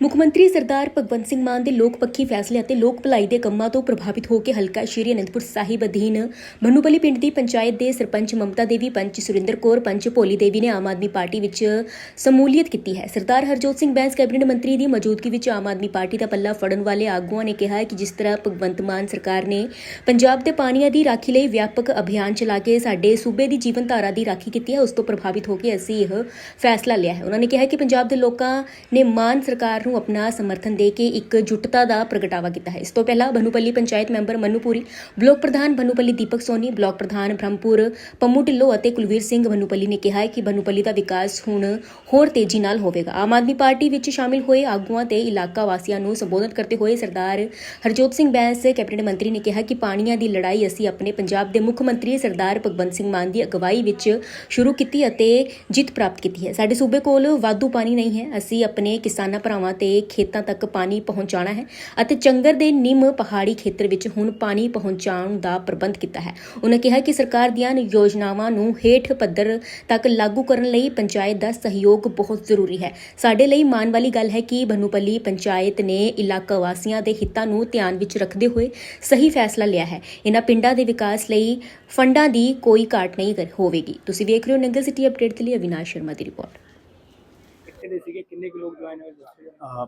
ਮੁੱਖ ਮੰਤਰੀ ਸਰਦਾਰ ਭਗਵੰਤ ਸਿੰਘ ਮਾਨ ਦੇ ਲੋਕ ਪੱਖੀ ਫੈਸਲੇ ਅਤੇ ਲੋਕ ਭਲਾਈ ਦੇ ਕੰਮਾਂ ਤੋਂ ਪ੍ਰਭਾਵਿਤ ਹੋ ਕੇ ਹਲਕਾ ਸ਼੍ਰੀ ਅਨੰਦਪੁਰ ਸਾਹਿਬ ਅਧੀਨ ਬਨੂਪਲੀ ਪਿੰਡ ਦੀ ਪੰਚਾਇਤ ਦੇ ਸਰਪੰਚ ਮਮਤਾ ਦੇਵੀ, ਪੰਚ ਸੁਰਿੰਦਰ ਕੌਰ, ਪੰਚ ਭੋਲੀ ਦੇਵੀ ਨੇ ਆਮ ਆਦਮੀ ਪਾਰਟੀ ਵਿੱਚ ਸਮੂਲੀਅਤ ਕੀਤੀ ਹੈ। ਸਰਦਾਰ ਹਰਜੋਤ ਸਿੰਘ ਬੈਂਸ ਕੈਬਨਿਟ ਮੰਤਰੀ ਦੀ ਮੌਜੂਦਗੀ ਵਿੱਚ ਆਮ ਆਦਮੀ ਪਾਰਟੀ ਦਾ ਪੱਲਾ ਫੜਨ ਵਾਲੇ ਆਗੂਆਂ ਨੇ ਕਿਹਾ ਕਿ ਜਿਸ ਤਰ੍ਹਾਂ ਭਗਵੰਤ ਮਾਨ ਸਰਕਾਰ ਨੇ ਪੰਜਾਬ ਦੇ ਪਾਣੀਆਂ ਦੀ ਰਾਖੀ ਲਈ ਵਿਆਪਕ ਅਭਿਆਨ ਚਲਾ ਕੇ ਸਾਡੇ ਸੂਬੇ ਦੀ ਜੀਵਨ ਧਾਰਾ ਦੀ ਰਾਖੀ ਕੀਤੀ ਹੈ, ਉਸ ਤੋਂ ਪ੍ਰਭਾਵਿਤ ਹੋ ਕੇ ਅਸੀਂ ਇਹ ਫੈਸਲਾ ਲਿਆ ਹੈ। ਉਹਨਾਂ ਨੇ ਕਿਹਾ ਕਿ ਪੰਜਾਬ ਦੇ ਲੋਕਾਂ ਨੇ ਮਾਨ ਸਰਕਾਰ ਨੂੰ ਆਪਣਾ ਸਮਰਥਨ ਦੇ ਕੇ ਇੱਕ ਜੁਟਤਾ ਦਾ ਪ੍ਰਗਟਾਵਾ ਕੀਤਾ ਹੈ। ਇਸ ਤੋਂ ਪਹਿਲਾਂ ਬਨੂਪੱਲੀ ਪੰਚਾਇਤ ਮੈਂਬਰ ਮਨੂਪੁਰੀ ਬਲਾਕ ਪ੍ਰਧਾਨ ਬਨੂਪੱਲੀ ਦੀਪਕ ਸੋਨੀ, ਬਲਾਕ ਪ੍ਰਧਾਨ ਬ੍ਰਹਮਪੁਰ ਪੰਮੂ ਢਿੱਲੋਂ ਅਤੇ ਕੁਲਵੀਰ ਸਿੰਘ ਬਨੂਪੱਲੀ ਨੇ ਕਿਹਾ ਹੈ ਕਿ ਬਨੂਪੱਲੀ ਦਾ ਵਿਕਾਸ ਹੁਣ ਹੋਰ ਤੇਜ਼ੀ ਨਾਲ ਹੋਵੇਗਾ। ਆਮ ਆਦਮੀ ਪਾਰਟੀ ਵਿੱਚ ਸ਼ਾਮਿਲ ਹੋਏ ਆਗੂਆਂ ਤੇ ਇਲਾਕਾ ਵਾਸੀਆਂ ਨੂੰ ਸੰਬੋਧਨ ਕਰਦੇ ਹੋਏ ਸਰਦਾਰ ਹਰਜੋਤ ਸਿੰਘ ਬੈਂਸ, ਕੈਬਨਿਟ ਮੰਤਰੀ ਨੇ ਕਿਹਾ ਕਿ ਪਾਣੀਆਂ ਦੀ ਲੜਾਈ ਅਸੀਂ ਆਪਣੇ ਪੰਜਾਬ ਦੇ ਮੁੱਖ ਮੰਤਰੀ ਸਰਦਾਰ ਭਗਵੰਤ ਸਿੰਘ ਮਾਨ ਦੀ ਅਗਵਾਈ ਵਿੱਚ ਸ਼ੁਰੂ ਕੀਤੀ ਅਤੇ ਜਿੱਤ ਪ੍ਰਾਪਤ ਕੀਤੀ ਹੈ। ਸਾਡੇ ਸੂਬੇ ਕੋਲ ਵਾਧੂ ਪਾਣੀ ਨਹੀਂ ਹੈ। ਅਸੀਂ ਆਪਣੇ ਕਿਸਾਨਾਂ ਭਰਾਵਾਂ ਤੇ ਖੇਤਾਂ ਤੱਕ ਪਾਣੀ ਪਹੁੰਚਾਉਣਾ ਹੈ ਅਤੇ ਚੰਗਰ ਦੇ ਨਿੰਮ ਪਹਾੜੀ ਖੇਤਰ ਵਿੱਚ ਹੁਣ ਪਾਣੀ ਪਹੁੰਚਾਉਣ ਦਾ ਪ੍ਰਬੰਧ ਕੀਤਾ ਹੈ। ਉਹਨਾਂ ਕਿਹਾ ਕਿ ਸਰਕਾਰ ਦੀਆਂ ਯੋਜਨਾਵਾਂ ਨੂੰ ਹੇਠ ਪੱਧਰ ਤੱਕ ਲਾਗੂ ਕਰਨ ਲਈ ਪੰਚਾਇਤ ਦਾ ਸਹਿਯੋਗ ਬਹੁਤ ਜ਼ਰੂਰੀ ਹੈ। ਸਾਡੇ ਲਈ ਮਾਣ ਵਾਲੀ ਗੱਲ ਹੈ ਕਿ ਬਨੂਪੱਲੀ ਪੰਚਾਇਤ ਨੇ ਇਲਾਕਾ ਵਾਸੀਆਂ ਦੇ ਹਿੱਤਾਂ ਨੂੰ ਧਿਆਨ ਵਿੱਚ ਰੱਖਦੇ ਹੋਏ ਸਹੀ ਫੈਸਲਾ ਲਿਆ ਹੈ। ਇਹਨਾਂ ਪਿੰਡਾਂ ਦੇ ਵਿਕਾਸ ਲਈ ਫੰਡਾਂ ਦੀ ਕੋਈ ਘਾਟ ਨਹੀਂ ਕਰ- ਹੋਵੇਗੀ। ਤੁਸੀਂ ਵੇਖ ਰਹੇ ਹੋ ਨੰਗਲ ਸਿਟੀ ਅਪਡੇਟ ਦੇ ਲਈ ਅਵਿਨਾਸ਼ ਸ਼ਰਮਾ ਦੀ ਰਿਪੋਰਟ। ਕਿੰਨੇ ਕੁ ਲੋਕ ਜੁਆਇਨ ਹੋਏ ਦੱਸੋ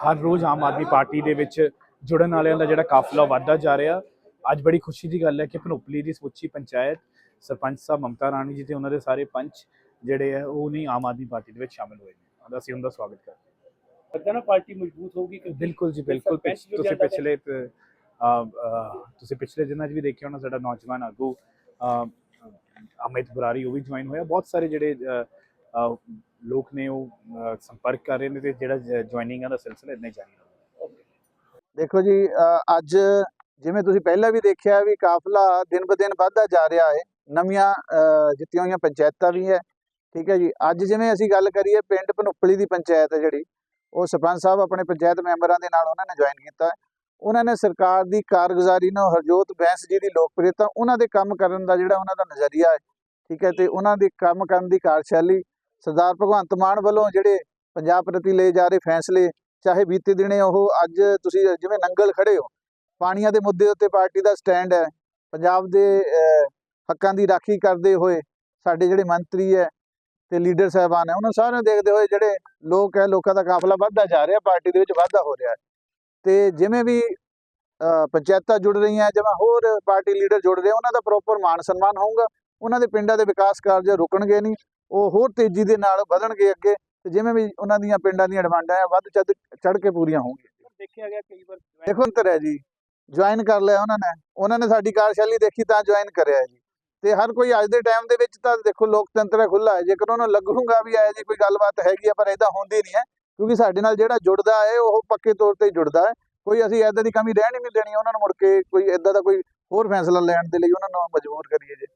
ਹਰ ਰੋਜ਼ ਆਮ ਆਦਮੀ ਪਾਰਟੀ ਦੇ ਵਿੱਚ ਜੁੜਨ ਵਾਲਿਆਂ ਦਾ ਜਿਹੜਾ ਕਾਫਲਾ ਵੱਧਦਾ ਜਾ ਰਿਹਾ। ਅੱਜ ਬੜੀ ਖੁਸ਼ੀ ਦੀ ਗੱਲ ਹੈ ਕਿ ਭਨੋਪਲੀ ਦੀ ਸਮੁੱਚੀ ਪੰਚਾਇਤ ਸਰਪੰਚ ਸਾਹਿਬ ਮਮਤਾ ਰਾਣੀ ਜੀ ਤੇ ਉਹਨਾਂ ਦੇ ਸਾਰੇ ਪੰਚ ਜਿਹੜੇ ਆ ਉਹ ਨਹੀਂ ਆਮ ਆਦਮੀ ਪਾਰਟੀ ਦੇ ਵਿੱਚ ਸ਼ਾਮਿਲ ਹੋਏ ਨੇ। ਅਸੀਂ ਉਹਨਾਂ ਦਾ ਸਵਾਗਤ ਕਰਦੇ ਹਾਂ। ਲੱਗਦਾ ਨਾ ਪਾਰਟੀ ਮਜ਼ਬੂਤ ਹੋਊਗੀ ਕਿਉਂਕਿ ਬਿਲਕੁਲ ਜੀ ਬਿਲਕੁਲ। ਤੁਸੀਂ ਪਿਛਲੇ ਤੁਸੀਂ ਪਿਛਲੇ ਦਿਨਾਂ 'ਚ ਵੀ ਦੇਖਿਆ ਹੋਣਾ ਸਾਡਾ ਨੌਜਵਾਨ ਆਗੂ ਅਮਿਤ ਬਰਾਰੀ ਉਹ ਵੀ ਜੁਆਇਨ ਹੋਇਆ। ਬਹੁਤ ਸਾਰੇ ਜਿਹੜੇ ਲੋਕ ਨੇ ਉਹ ਸੰਪਰਕ ਕਰ ਰਹੇ ਨੇ ਤੇ ਜਿਹੜਾ ਜੁਆਇਨਿੰਗਾਂ ਦਾ ਸਿਲਸਿਲਾ ਇਦਾਂ ਜਾਰੀ ਰਹੇਗਾ ਦੇਖੋ ਜੀ ਅੱਜ ਜਿਵੇਂ ਤੁਸੀਂ ਪਹਿਲਾਂ ਵੀ ਦੇਖਿਆ ਵੀ ਕਾਫਲਾ ਦਿਨ ਬ ਦਿਨ ਜਾ ਰਿਹਾ ਹੈ, ਨਵੀਆਂ ਜਿੱਤੀਆਂ ਹੋਈਆਂ ਪੰਚਾਇਤਾਂ ਵੀ ਹੈ, ਠੀਕ ਹੈ ਜੀ। ਅੱਜ ਜਿਵੇਂ ਅਸੀਂ ਗੱਲ ਕਰੀਏ ਪਿੰਡ ਭਨੁੱਪਲੀ ਦੀ ਪੰਚਾਇਤ ਹੈ ਜਿਹੜੀ, ਉਹ ਸਰਪੰਚ ਸਾਹਿਬ ਆਪਣੇ ਪੰਚਾਇਤ ਮੈਂਬਰਾਂ ਦੇ ਨਾਲ ਉਹਨਾਂ ਨੇ ਜੁਆਇਨ ਕੀਤਾ। ਉਹਨਾਂ ਨੇ ਸਰਕਾਰ ਦੀ ਕਾਰਗੁਜ਼ਾਰੀ ਨੂੰ ਹਰਜੋਤ ਬੈਂਸ ਜੀ ਦੀ ਲੋਕਪ੍ਰਿਯਤਾ ਉਹਨਾਂ ਦੇ ਕੰਮ ਕਰਨ ਦਾ ਜਿਹੜਾ ਉਹਨਾਂ ਦਾ ਨਜ਼ਰੀਆ ਹੈ, ਠੀਕ ਹੈ, ਤੇ ਉਹਨਾਂ ਦੇ ਕੰਮ ਕਰਨ ਦੀ ਕਾਰਜਸ਼ੈਲੀ ਸਰਦਾਰ ਭਗਵੰਤ ਮਾਨ ਵੱਲੋਂ ਜਿਹੜੇ ਪੰਜਾਬ ਪ੍ਰਤੀ ਲਏ ਜਾ ਰਹੇ ਫੈਸਲੇ ਚਾਹੇ ਬੀਤੇ ਦਿਨੇ ਉਹ ਅੱਜ ਤੁਸੀਂ ਜਿਵੇਂ ਨੰਗਲ ਖੜੇ ਹੋ ਪਾਣੀਆਂ ਦੇ ਮੁੱਦੇ ਉੱਤੇ ਪਾਰਟੀ ਦਾ ਸਟੈਂਡ ਹੈ ਪੰਜਾਬ ਦੇ ਅਹ, ਹੱਕਾਂ ਦੀ ਰਾਖੀ ਕਰਦੇ ਹੋਏ ਸਾਡੇ ਜਿਹੜੇ ਮੰਤਰੀ ਹੈ ਤੇ ਲੀਡਰ ਸਾਹਿਬਾਨ ਹੈ ਉਹਨਾਂ ਸਾਰਿਆਂ ਨੂੰ ਦੇਖਦੇ ਹੋਏ ਜਿਹੜੇ ਲੋਕ ਹੈ ਲੋਕਾਂ ਦਾ ਕਾਫਲਾ ਵੱਧਦਾ ਜਾ ਰਿਹਾ ਪਾਰਟੀ ਦੇ ਵਿੱਚ ਵਾਧਾ ਹੋ ਰਿਹਾ ਤੇ ਜਿਵੇਂ ਵੀ ਅਹ, ਪੰਚਾਇਤਾਂ ਜੁੜ ਰਹੀਆਂ ਜਿਵੇਂ ਹੋਰ ਪਾਰਟੀ ਲੀਡਰ ਜੁੜ ਰਹੇ ਉਹਨਾਂ ਦਾ ਪ੍ਰੋਪਰ ਮਾਨ ਸਨਮਾਨ ਹੋਊਗਾ ਉਹਨਾਂ ਦੇ ਪਿੰਡਾਂ ਦੇ ਵਿਕਾਸ ਕਾਰਜ ਰੁਕਣਗੇ ਨਹੀਂ ਉਹ ਹੋਰ ਤੇਜ਼ੀ ਦੇ ਨਾਲ ਵਧਣਗੇ ਅੱਗੇ ਤੇ ਜਿਵੇਂ ਵੀ ਉਹਨਾਂ ਦੀਆਂ ਪਿੰਡਾਂ ਦੀਆਂ ਡਿਮਾਂਡਾਂ ਹੈ ਵੱਧ ਚੜ ਚੜ ਕੇ ਪੂਰੀਆਂ ਹੋਣਗੀਆਂ। ਦੇਖਿਆ ਗਿਆ ਕਈ ਵਾਰ ਦੇਖੋ ਅੰਤਰ ਹੈ ਜੀ ਜੁਆਇਨ ਕਰ ਲਿਆ ਉਹਨਾਂ ਨੇ ਉਹਨਾਂ ਨੇ ਸਾਡੀ ਕਾਰਜਸ਼ੈਲੀ ਦੇਖੀ ਤਾਂ ਜੁਆਇਨ ਕਰਿਆ ਜੀ। ਤੇ ਹਰ ਕੋਈ ਅੱਜ ਦੇ ਟਾਈਮ ਦੇ ਵਿੱਚ ਤਾਂ ਦੇਖੋ ਲੋਕਤੰਤਰ ਹੈ ਖੁੱਲਾ ਹੈ ਜੇਕਰ ਉਹਨਾਂ ਨੂੰ ਲੱਗੂਗਾ ਵੀ ਆਇਆ ਜੀ ਕੋਈ ਗੱਲਬਾਤ ਹੈਗੀ ਆ ਪਰ ਇਦਾਂ ਹੁੰਦੀ ਨਹੀਂ ਹੈ ਕਿਉਂਕਿ ਸਾਡੇ ਨਾਲ ਜਿਹੜਾ ਜੁੜਦਾ ਹੈ ਉਹ ਪੱਕੇ ਤੌਰ ਤੇ ਜੁੜਦਾ ਹੈ। ਕੋਈ ਅਸੀਂ ਇਦਾਂ ਦੀ ਕਮੀ ਰਹਿਣ ਹੀ ਨਹੀਂ ਦੇਣੀ ਉਹਨਾਂ ਨੂੰ ਮੁੜ ਕੇ ਕੋਈ ਇਦਾਂ ਦਾ ਕੋਈ ਹੋਰ ਫੈਸਲਾ ਲੈਣ ਦੇ ਲਈ ਉਹਨਾਂ ਨੂੰ ਮਜਬੂਰ ਕਰੀਏ ਜੀ।